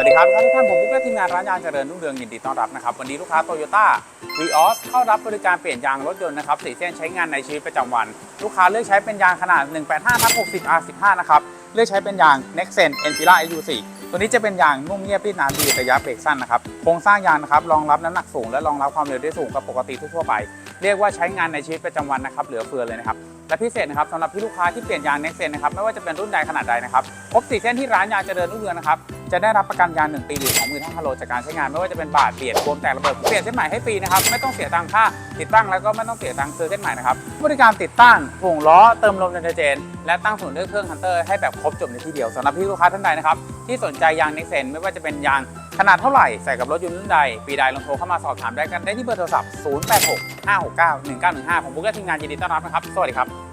วัสดีครับทุกท่านผมบุ๊กและทีมงานร้านยางเจริญรุ่งเรืองยินดีต้อนรับนะครับวันนี้ลูกค้าโตโยต้าวีออสเข้ารับบริการเปลี่ยนยางรถยนต์นะครับสี่เส้นใช้งานในชีวิตประจำวัน ลูกค้าเลือกใช้เป็นยางขนาด 185ทับ60 R15 นะครับเลือกใช้เป็นยาง Nexen Enfila SU4 ตัวนี้จะเป็นยางนุ่มเงียบรีดน้ำดีระยะเบรกสั้นนะครับโครงสร้างยางนะครับรองรับน้ำหนักสูงและรองรับความเร็วได้สูงกว่าปกติทั่วไป เรียกว่าใช้งานในชีวิตประจำวันนะครับเหลือเฟือเลยนะครับ และพิเศษนะครับสำหรับพี่ลูกค้าที่เปลี่ยนยาง Next Gen นะครับไม่ว่าจะเป็นรุ่นใดขนาดใดนะครับครบ4เส้นที่ร้านยางเจริญรุ่งเรืองนะครับจะได้รับประกันยาง 1 ปีหรือ25,000กิโลจากการใช้งาน ไม่ว่าจะเป็นบาดเปลี่ยนโคมแตกระเบิดเปลี่ยนเส้นใหม่ให้ฟรีนะครับไม่ต้องเสียตังค่าติดตั้งแล้วก็ไม่ต้องเสียตังค์ซื้อเส้นใหม่นะครับบริการติดตั้งห่วงล้อเติมลมไนเจน และตั้งศูนย์ด้วยเครื่องฮันเตอร์ให้แบบครบจบในที่เดียวสำหรับพี่ลูกค้าท่านใดนะครับที่สนใจยาง Next Gen ไม่ว่าจะเป็นยาง ขนาดเท่าไหร่ใส่กับรถยนต์รุ่นใด ปีใดลองโทรเข้ามาสอบถามได้กันได้ที่เบอร์โทรศัพท์ 086 569 1915 ผมบุ๊กและทีมงานยินดีต้อนรับนะครับ สวัสดีครับ